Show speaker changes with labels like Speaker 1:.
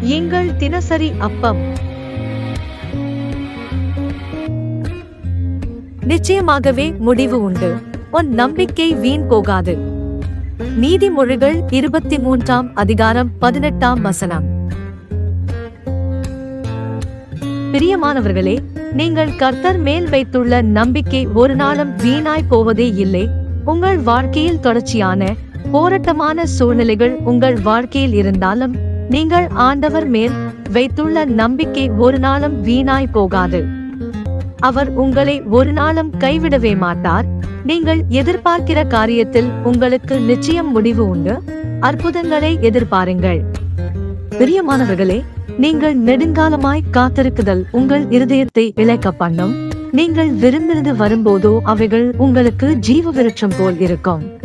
Speaker 1: எங்கள் தினசரி அப்பம். நிச்சயமாகவே முடிவு உண்டு. உன் நம்பிக்கை வீண் போகாது. நீதிமொழிகள் இருபத்தி மூன்றாம் அதிகாரம் பதினெட்டாம் வசனம். பிரியமானவர்களே நீங்கள் கர்த்தர் மேல் வைத்துள்ள நம்பிக்கை ஒரு நாளும் வீணாய் போவதே இல்லை. உங்கள் வாழ்க்கையில் தொடர்ச்சியான போராட்டமான சூழ்நிலைகள் உங்கள் வாழ்க்கையில் இருந்தாலும் நீங்கள் ஆண்டவர் மேல் வைத்துள்ள நம்பிக்கை ஒரு நாளும் வீணாய் போகாது. அவர் உங்களை ஒரு நாளும் கைவிடவே மாட்டார். நீங்கள் எதிர்பார்க்கிற காரியத்தில் உங்களுக்கு நிச்சயம் முடிவு உண்டு. அற்புதங்களை எதிர்பாருங்கள். பிரியமானவர்களே நீங்கள் நெடுங்காலமாய் காத்திருக்குதல் உங்கள் இருதயத்தை இழக்க பண்ணும். நீங்கள் விரும்பிருந்து வரும்போதோ அவைகள் உங்களுக்கு ஜீவ விருட்சம் போல் இருக்கும்.